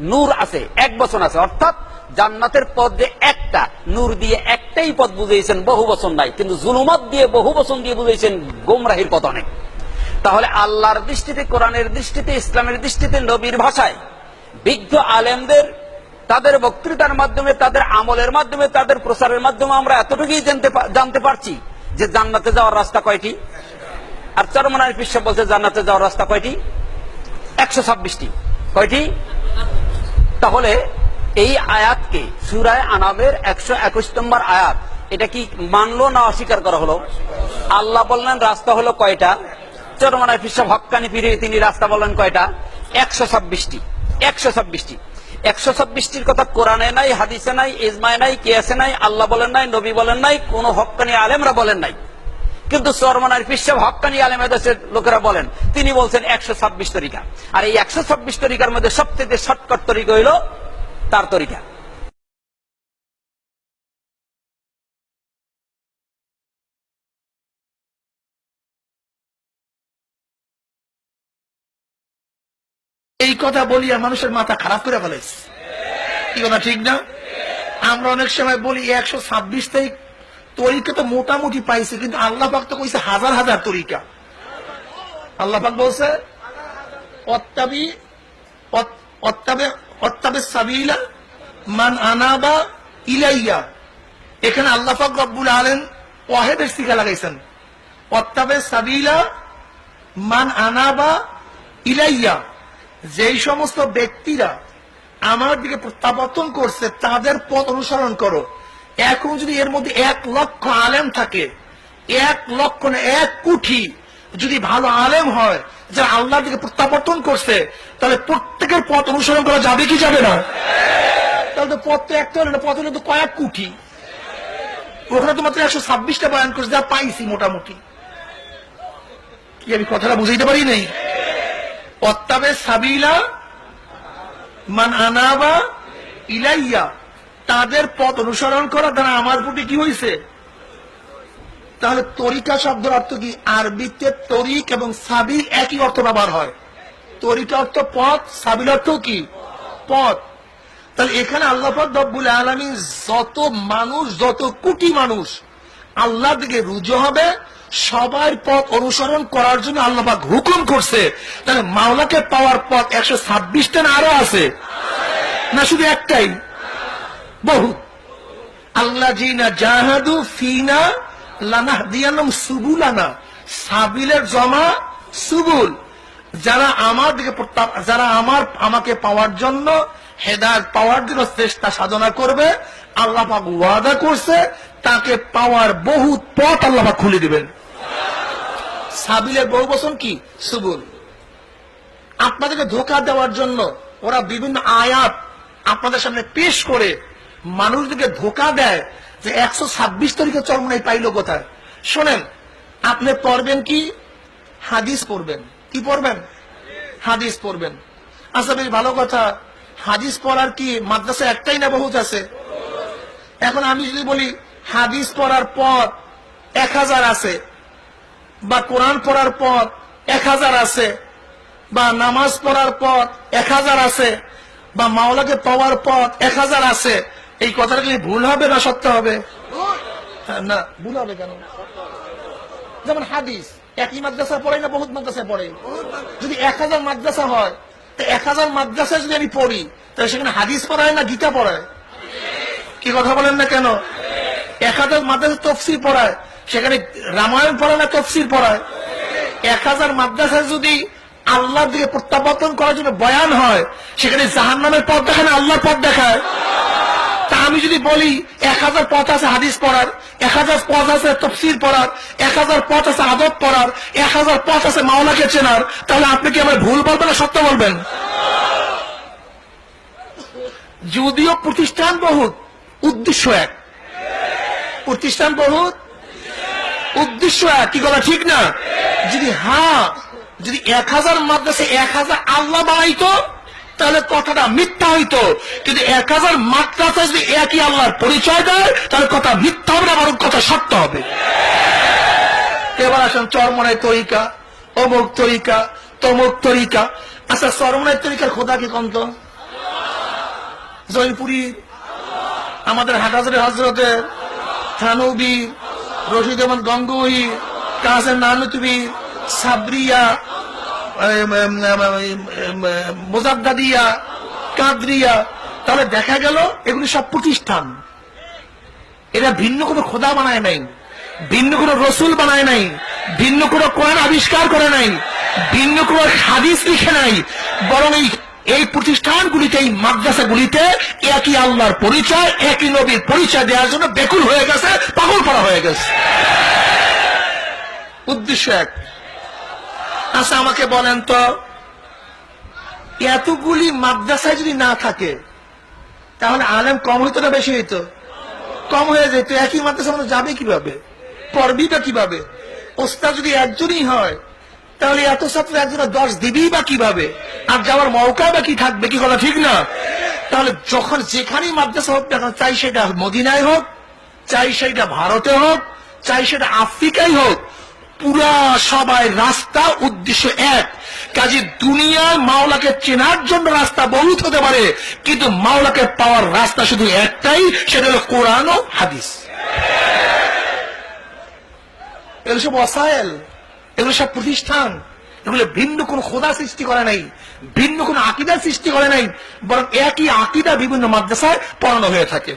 নূর আছে, এক বচন আছে। অর্থাৎ জান্নাতের পদ যে একটা, নূর দিয়ে একটাই পদ বুঝিয়েছেন, বহু বচন নাই। কিন্তু জুলুমাত দিয়ে বহু বচন দিয়ে বুঝিয়েছেন, গোমরাহির পদ অনেক। তাহলে আল্লাহর দৃষ্টিতে, কোরআনের দৃষ্টিতে, ইসলামের দৃষ্টিতে, নবীর ভাষায় বিজ্ঞ আলেমদের, তাদের বক্তৃতার মাধ্যমে, তাদের আমলের মাধ্যমে, তাদের প্রচারের মাধ্যমে আমরা এতটুকুই জানতে জানতে পারছি যে জান্নাতে যাওয়ার রাস্তা কয়টি? আর চরমনায় বিশ্ব বলছে, জান্নাতে যাওয়ার রাস্তা কয়টি? একশো ছাব্বিশটি। কয়টি? তাহলে এই আয়াতকে, সুরায় আনামের একশো একুশ নম্বর আয়াত, এটা কি মানলো না অস্বীকার করা হলো? আল্লাহ বললেন, রাস্তা হলো কয়টা? চরমানায় ফিসব হকানি ফিরে তিনি রাস্তা বললেন কয়টা? একশো ছাব্বিশটি। একশো ছাব্বিশটি। একশো ছাব্বিশটির কথা কোরআনে নাই, হাদিসে নাই, ইজমায় নাই, কেয়াসে নাই, আল্লাহ বলেন নাই, নবী বলেন নাই, কোন হকানি আলেমরা বলেন নাই। কিন্তু চরমানার পিসব হকানি আলেম দেশের লোকেরা বলেন, তিনি বলছেন একশো ছাব্বিশ তরিকা। আর এই একশো ছাব্বিশ তরিকার মধ্যে সবচেয়ে শর্টকট তরিকা হইল তার তরিকা। এই কথা বলিয়া মানুষের মাথা খারাপ করে ফেলেছে কি কথা, ঠিক না? আমরা অনেক সময় বলি একশো ছাব্বিশ তারিখ তরিকা তো মোটামুটি পাইছে, কিন্তু আল্লাহ পাক তো কইছে হাজার হাজার তরিকা। আল্লাহ পাক বলছে, অত্তাবি, অত- অত্তাবে অত্তাবে সাবিলা মান আনাবা ইলাইয়া। এখানে আল্লাহ পাক রব্বুল আলেন ওয়াহেদের শিখা লাগাইছেন। অত্তাবে সাবিলা মান আনাবা ইলাইয়া। যেই সমস্ত ব্যক্তিরা আমার দিকে প্রত্যাবর্তন করছে, তাদের পথ অনুসরণ করো। এখন যদি এর মধ্যে এক লক্ষ আলেম থাকে, এক লক্ষ না এক কোটি যদি ভালো আলেম হয়, যারা আল্লাহর দিকে প্রত্যাবর্তন করছে, তাহলে প্রত্যেকের পথ অনুসরণ করা যাবে কি যাবে না? তাহলে তো পথ তো একটা হলো না, পথ হলো তো কয়েক কোটি। ওখানে তো মাত্র একশো ছাব্বিশটা বয়ান করছে, যা পাইছি মোটামুটি। কি আমি কথাটা বুঝাইতে পারি নাই? অত্তাবে সাবিলা মান আনাবা ইলাইয়া। তাদের পথ অনুসরণ করা দ্বারা আমার প্রতি কি হয়েছে তাহলে তরিকা শব্দের অর্থ কি? আরবিতে তরিক এবং সাবিল একই অর্থ ব্যবহার হয়। তরিকা অর্থ পথ, সাবিল অর্থ কি? পথ। তাহলে এখানে আল্লাহ রব্বুল আলমী যত মানুষ, যত কোটি মানুষ আল্লাহ দিকে রুজু হবে, সবার পথ অনুসরণ করার জন্য আল্লাহ পাক হুকুম করছে। তাহলে মাওলাকে পাওয়ার পথ একশো ছাব্বিশটা আরও আছে? না শুধু একটাই? বহু আল্লাহ জিনা জাহাদু ফিনা লানাহ দিয়ানম সুবুলানা। সাবিলের জমা সুবুল। যারা আমার দিকে যারা আমার আমাকে পাওয়ার জন্য হেদায়ত পাওয়ার জন্য চেষ্টা সাধনা করবে, আল্লাহ পাক ওয়াদা করছে, তাকে পাওয়ার বহু পথ আল্লাহ পাক খুলে দিবেন। সাবিলের বহু বচন কি? সুবুল। আপনাদেরকে ধোকা দেওয়ার জন্য ওরা বিভিন্ন আয়াত আপনাদের সামনে পেশ করে মানুষদেরকে ধোকা দেয় যে একশো ছাব্বিশ তারিখে চরমনাই পাইলো কোথায়? শোনেন, আপনি পড়বেন কি? হাদিস পড়বেন। কি পড়বেন? হাদিস পড়বেন। আচ্ছা বেশ, ভালো কথা। হাদিস পড়ার কি মাদ্রাসা একটাই না বহুত আছে? এখন আমি যদি বলি, হাদিস পড়ার পর এক হাজার আছে, বা কোরআন পড়ার পর এক হাজার আছে, বা নামাজ পড়ার পর এক হাজার আছে, বা মাওলাকে পাওয়ার পর এক হাজার আছে এই কথাটা কি ভুল হবে না সত্য হবে? হ্যাঁ, না ভুল হবে কেন? যেমন হাদিস একই মাদ্রাসা পড়ে না বহুত মাদ্রাসায় পড়ে? যদি এক হাজার মাদ্রাসা হয় তো এক হাজার মাদ্রাসায় যদি আমি পড়ি তাহলে সেখানে হাদিস পড়ায় না গীতা পড়ায়? কি কথা বলেন না কেন? এক হাজার মাদ্রাসা তফসির পড়ায় সেখানে রামায়ণ পড়ায় না তফসির পড়ায়? এক হাজার মাদ্রাসায় যদি আল্লাহর দিকে প্রত্যাবর্তন করার জন্য বয়ান হয় সেখানে জাহান নামের পথ দেখায় না আল্লাহর পথ দেখায়? তা আমি যদি বলি, এক হাজার পথ আছে হাদিস পড়ার, এক হাজার পথ আছে তফসির পড়ার, এক হাজার পথ আছে আদব পড়ার, এক হাজার পথ আছে মাওলাকে চেনার, তাহলে আপনি কি আমার ভুল বলবেন না সত্য বলবেন? যদিও প্রতিষ্ঠান বহুত, উদ্দেশ্য এক। প্রতিষ্ঠান বহুত, উদ্দেশ্য এক। কি কথা ঠিক না? যদি হ্যাঁ যদি এক হাজার মাদ্রাসে এক হাজার আল্লাহ বানাইতো তাহলে কথাটা মিথ্যা হইতো। কিন্তু এক হাজার মাদ্রাসা যদি একই আল্লাহর পরিচয় দেয়, তাহলে কথা মিথ্যা হবে না, বরং কথা সত্য হবে। এবার আসেন চরমনায় তরিকা, অমুক তরিকা, তমুক তরিকা। আচ্ছা চরমনায় তরিকার খোদা কি কন্ত? জয়পুরি আমাদের হাটাজারের হজরতের থানবী রশিদ আহমদ গঙ্গোহী কাজের নানুতবি সাবরিয়া মোজাদ্দাদিয়া কাদরিয়া তাহলে দেখা গেল এগুলি সব প্রতিষ্ঠান। এরা ভিন্ন কোনো খোদা বানায় নাই, ভিন্ন কোনো রসুল বানায় নাই, ভিন্ন কোনো কোরআন আবিষ্কার করে নাই, ভিন্ন কোনো হাদিস লিখে নাই, বরং এই এই প্রতিষ্ঠানগুলিতে, এই মাদ্রাসাগুলিতে একই আল্লাহর পরিচয়, একই নবীর পরিচয় দেওয়ার জন্য বেকুল হয়ে গেছে, পাগল করা হয়ে গেছে। উদ্দেশ্য এক। আচ্ছা আমাকে বলেন তো, এতগুলি মাদ্রাসায় যদি না থাকে, তাহলে আলেম কম হইতো না বেশি হইতো? কম হয়ে যেত, একই মাদ্রাসা মানুষ যাবে কীভাবে? পড়বি বা কীভাবে? ওস্তাদ যদি একজনই হয়, তাহলে এত ছাত্র একজনে দশ দিবি বা কীভাবে? আর যাওয়ার মৌকা বা কি থাকবে, কি কথা ঠিক না? তাহলে যখন যেখানেই মাদ্রাসা হোক না চাই সেটা মদিনায় হোক, চাই সেটা ভারতে হোক, চাই সেটা আফ্রিকায় হোক পুরা সবাই রাস্তা, উদ্দেশ্য এক। কাজে দুনিয়ায় মাওলাকে চেনার জন্য রাস্তা বহুত হতে পারে, কিন্তু মাওলাকে পাওয়ার রাস্তা শুধু একটাই, সেটা হলো কোরআন ও হাদিস। এগুলো সব অসায়েল এগুলো সব প্রতিষ্ঠান, এগুলো ভিন্ন কোন খোদা সৃষ্টি করে নাই, ভিন্ন কোন আকিদার সৃষ্টি করে নাই, বরং একই আকিদা বিভিন্ন মাদ্রাসায় পড়ানো হয়ে থাকে।